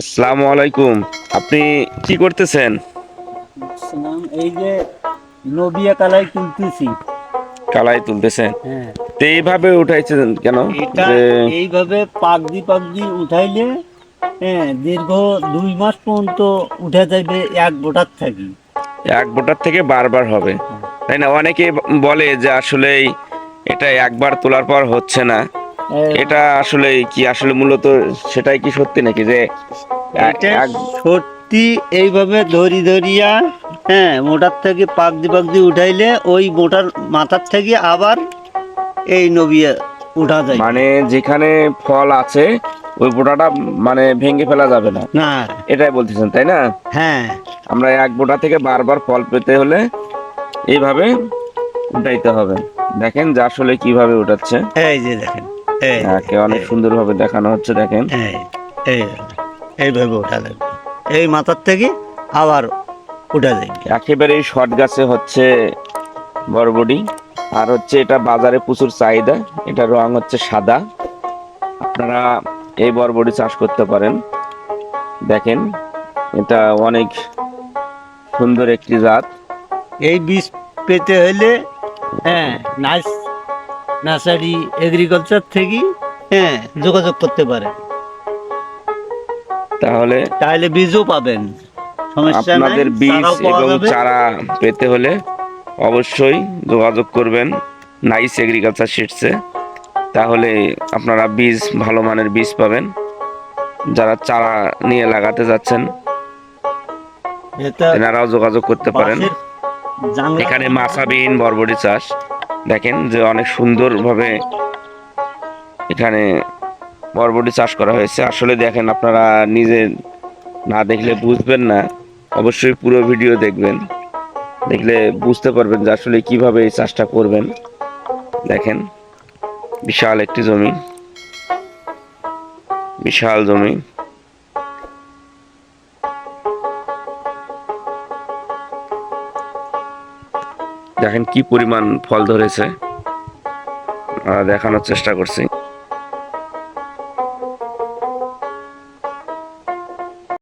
আসসালামু আলাইকুম। আপনি কি করতেছেন? শুনলাম এই যে নবিয়া কালাই তুলতেছি। কালাই তুলতেছেন? হ্যাঁ। তো এইভাবে উঠাইছেন কেন? এটা এইভাবে পাকদি পাকদি উঠাইলে হ্যাঁ দীর্ঘ দুই মাস পর্যন্ত উঠে যাবে এক বোটার থাকি। এক বোটার থেকে বারবার হবে। তাই না? অনেকে বলে যে আসলে এটা একবার তোলার পর হচ্ছে না। এটা আসলে কি আসলে মূলত সেটাই কি সত্যি নাকি যে সত্যি এইভাবে ধরি ধরিয়া হ্যাঁ মোটার থেকে পাকদি পাকদি উঠাইলে ওই মোটার মাথার থেকে আবার এই নবিয়া উঠা যায়। মানে যেখানে ফল আছে ওই বোটাটা মানে ভেঙে ফেলা যাবে না। না। এটাই বলতেছেন তাই না? হ্যাঁ। আমরা এক বোটা থেকে বারবার ফল পেতে হলে এইভাবে উঠাইতে হবে। দেখেন যে আসলে কীভাবে উঠাচ্ছে। এই যে দেখেন। এই একে অনেক সুন্দরভাবে দেখানো হচ্ছে দেখেন। এই এই এইভাবে লাগবে এই মাথার থেকে আবার উঠা যায় একেবারে শর্ট গাছে হচ্ছে বরবডি আর হচ্ছে এটা বাজারে প্রচুর চাহিদা। এটা রং হচ্ছে সাদা। আপনারা এই বরবডি চাষ করতে পারেন। দেখেন এটা অনেক সুন্দর একটি জাত। এই বীজ পেতে হলে হ্যাঁ নার্স নার্সারি এগ্রিকালচার থেকে হ্যাঁ যোগাযোগ করতে পারে। তাহলে তাহলে বীজও পাবেন। সমস্যা নাই আপনাদের বীজ চারাও পাওয়া এবং যাবে। চারা পেতে হলে অবশ্যই যোগাযোগ করবেন নাইস এগ্রিকালচার সিটসে তাহলে আপনারা বীজ ভালো মানের বীজ পাবেন। যারা চারা নিয়ে লাগাতে যাচ্ছেন এটা এনারাও যোগাযোগ করতে পারেন। জানলা- এখানে মাছাবিহীন বরবটি চাষ। দেখেন যে অনেক সুন্দরভাবে এখানে বরবটি চাষ করা হয়েছে। আসলে দেখেন আপনারা নিজে না দেখলে বুঝবেন না, অবশ্যই পুরো ভিডিও দেখবেন। দেখলে বুঝতে পারবেন যে আসলে কীভাবে এই চাষটা করবেন। দেখেন, বিশাল একটি জমি। বিশাল জমি। দেখেন কি পরিমাণ ফল ধরেছে। দেখানোর চেষ্টা করছি।